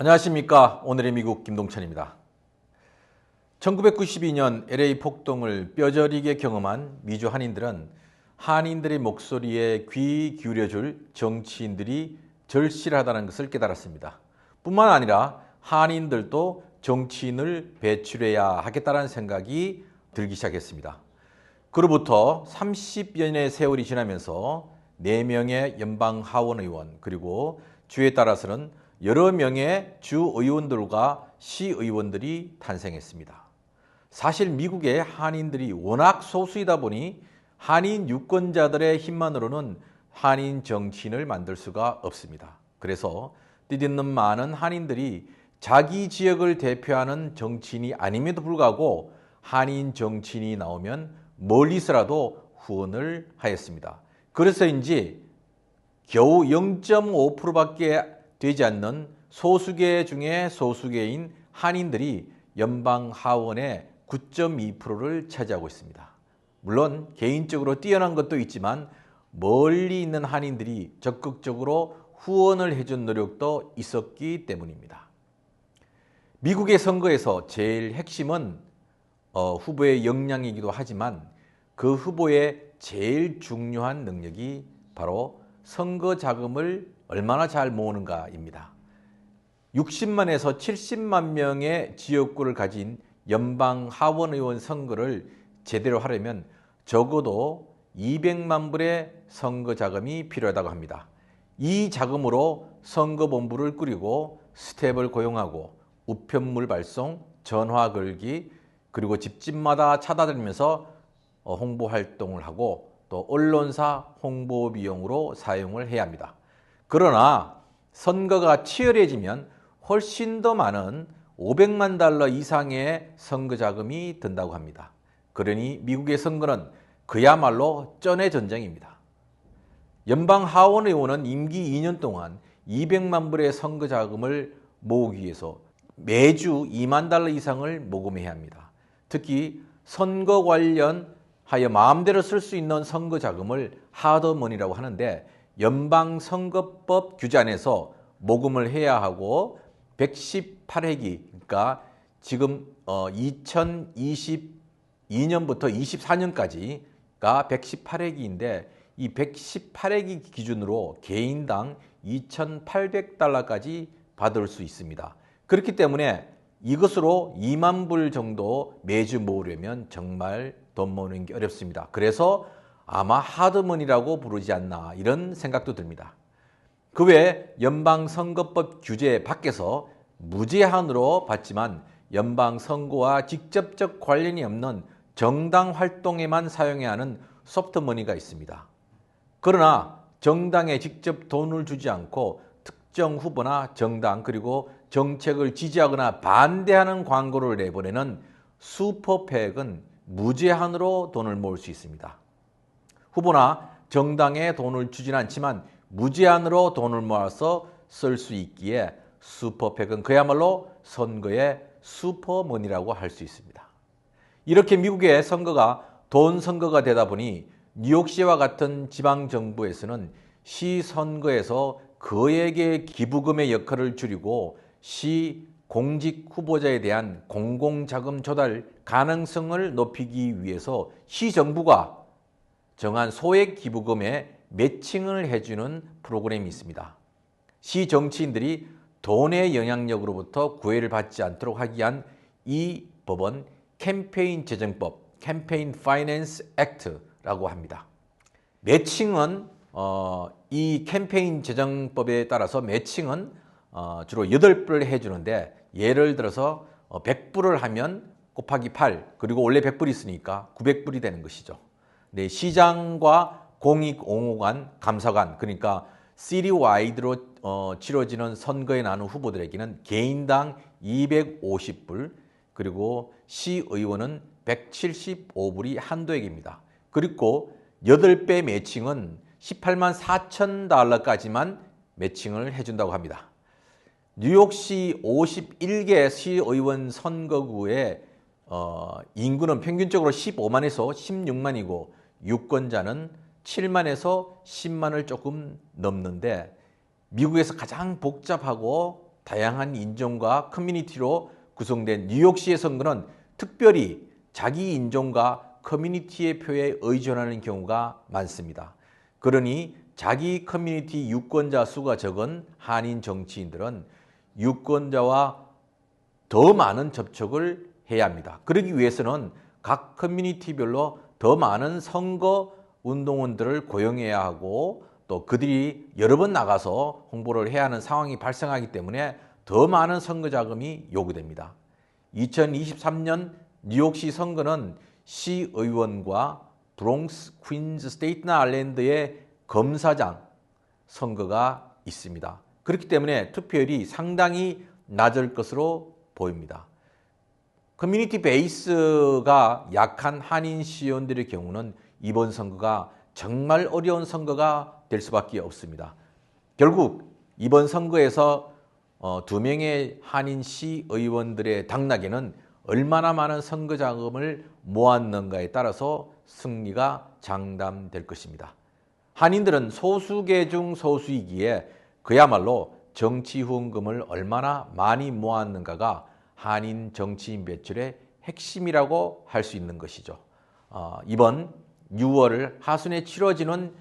안녕하십니까. 오늘의 미국 김동찬입니다. 1992년 LA 폭동을 뼈저리게 경험한 미주 한인들은 한인들의 목소리에 귀 기울여줄 정치인들이 절실하다는 것을 깨달았습니다. 뿐만 아니라 한인들도 정치인을 배출해야 하겠다는 생각이 들기 시작했습니다. 그로부터 30여 년의 세월이 지나면서 4명의 연방 하원 의원 그리고 주에 따라서는 여러 명의 주 의원들과 시 의원들이 탄생했습니다. 사실 미국의 한인들이 워낙 소수이다 보니 한인 유권자들의 힘만으로는 한인 정치인을 만들 수가 없습니다. 그래서 뜻있는 많은 한인들이 자기 지역을 대표하는 정치인이 아님에도 불구하고 한인 정치인이 나오면 멀리서라도 후원을 하였습니다. 그래서인지 겨우 0.5%밖에 되지 않는 소수계 중에 소수계인 한인들이 연방 하원의 9.2%를 차지하고 있습니다. 물론 개인적으로 뛰어난 것도 있지만 멀리 있는 한인들이 적극적으로 후원을 해준 노력도 있었기 때문입니다. 미국의 선거에서 제일 핵심은 어, 후보의 역량이기도 하지만 그 후보의 제일 중요한 능력이 바로 선거 자금을 얼마나 잘 모으는가입니다. 60만에서 70만 명의 지역구를 가진 연방 하원 의원 선거를 제대로 하려면 적어도 200만 불의 선거 자금이 필요하다고 합니다. 이 자금으로 선거본부를 꾸리고 스텝을 고용하고 우편물 발송, 전화 걸기, 그리고 집집마다 찾아다니면서 어, 홍보 활동을 하고 또 언론사 홍보 비용으로 사용을 해야 합니다. 그러나 선거가 치열해지면 훨씬 더 많은 500만 달러 이상의 선거 자금이 든다고 합니다. 그러니 미국의 선거는 그야말로 쩐의 전쟁입니다. 연방 하원 의원은 임기 2년 동안 200만 불의 선거 자금을 모으기 위해서 매주 2만 달러 이상을 모금해야 합니다. 특히 선거 관련하여 마음대로 쓸 수 있는 선거 자금을 하드머니라고 하는데 연방 선거법 규제 안에서 모금을 해야 하고 118회기 그러니까 지금 어 2022년부터 24년까지가 118회기인데 이 118회기 기준으로 개인당 2,800달러까지 받을 수 있습니다. 그렇기 때문에 이것으로 2만 불 정도 매주 모으려면 정말 돈 모으는 게 어렵습니다. 그래서 아마 하드머니라고 부르지 않나 이런 생각도 듭니다. 그외 연방 선거법 규제 밖에서 무제한으로 받지만 연방 선거와 직접적 관련이 없는 정당 활동에만 사용해야 하는 소프트머니가 있습니다. 그러나 정당에 직접 돈을 주지 않고 특정 후보나 정당 그리고 정책을 지지하거나 반대하는 광고를 내보내는 슈퍼팩은 무제한으로 돈을 모을 수 있습니다. 후보나 정당에 돈을 주진 않지만 무제한으로 돈을 모아서 쓸 수 있기에 슈퍼팩은 그야말로 선거의 슈퍼머니라고 할 수 있습니다. 이렇게 미국의 선거가 돈 선거가 되다 보니 뉴욕시와 같은 지방 정부에서는 시 선거에서 그에게 기부금의 역할을 줄이고 시 공직 후보자에 대한 공공자금 조달 가능성을 높이기 위해서 시 정부가 정한 소액 기부금에 매칭을 해주는 프로그램이 있습니다. 시 정치인들이 돈의 영향력으로부터 구애를 받지 않도록 하기 위한 이 법은 캠페인 재정법, 캠페인 파이낸스 액트라고 합니다. 매칭은 어, 이 캠페인 재정법에 따라서 매칭은 어, 주로 8불을 해주는데 예를 들어서 어, 100불을 하면 곱하기 8 그리고 원래 100불이 있으니까 900불이 되는 것이죠. 네, 시장과 공익 옹호관, 감사관 그러니까 시리와이드로 어, 치러지는 선거에 나눈 후보들에게는 개인당 250불 그리고 시의원은 175불이 한도액입니다. 그리고 8배 매칭은 18만 4천 달러까지만 매칭을 해준다고 합니다. 뉴욕시 51개 시의원 선거구의 어, 인구는 평균적으로 15만에서 16만이고 유권자는 7만에서 10만을 조금 넘는데 미국에서 가장 복잡하고 다양한 인종과 커뮤니티로 구성된 뉴욕시의 선거는 특별히 자기 인종과 커뮤니티의 표에 의존하는 경우가 많습니다. 그러니 자기 커뮤니티 유권자 수가 적은 한인 정치인들은 유권자와 더 많은 접촉을 해야 합니다. 그러기 위해서는 각 커뮤니티별로 더 많은 선거 운동원들을 고용해야 하고 또 그들이 여러 번 나가서 홍보를 해야 하는 상황이 발생하기 때문에 더 많은 선거 자금이 요구됩니다. 2023년 뉴욕시 선거는 시의원과 브롱스, 퀸즈, 스테이튼 아일랜드의 검사장 선거가 있습니다. 그렇기 때문에 투표율이 상당히 낮을 것으로 보입니다. 커뮤니티 베이스가 약한 한인 시의원들의 경우는 이번 선거가 정말 어려운 선거가 될 수밖에 없습니다. 결국 이번 선거에서 어, 두 명의 한인 시의원들의 당락에는 얼마나 많은 선거 자금을 모았는가에 따라서 승리가 장담될 것입니다. 한인들은 소수계 중 소수이기에 그야말로 정치 후원금을 얼마나 많이 모았는가가 한인 정치인 배출의 핵심이라고 할 수 있는 것이죠. 어, 이번 6월 하순에 치러지는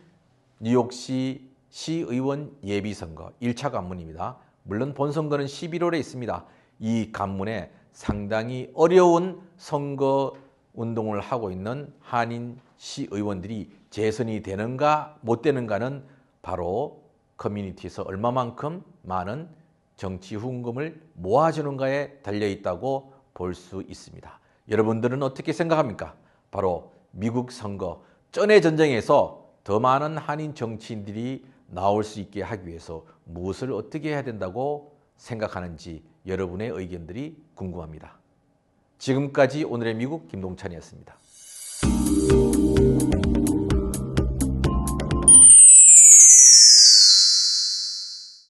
뉴욕시 시의원 예비선거 1차 관문입니다. 물론 본선거는 11월에 있습니다. 이 관문에 상당히 어려운 선거 운동을 하고 있는 한인 시의원들이 재선이 되는가 못 되는가는 바로 커뮤니티에서 얼마만큼 많은 정치 후원금을 모아주는가에 달려 있다고 볼 수 있습니다. 여러분들은 어떻게 생각합니까? 바로 미국 선거 전의 전쟁에서 더 많은 한인 정치인들이 나올 수 있게 하기 위해서 무엇을 어떻게 해야 된다고 생각하는지 여러분의 의견들이 궁금합니다. 지금까지 오늘의 미국 김동찬이었습니다.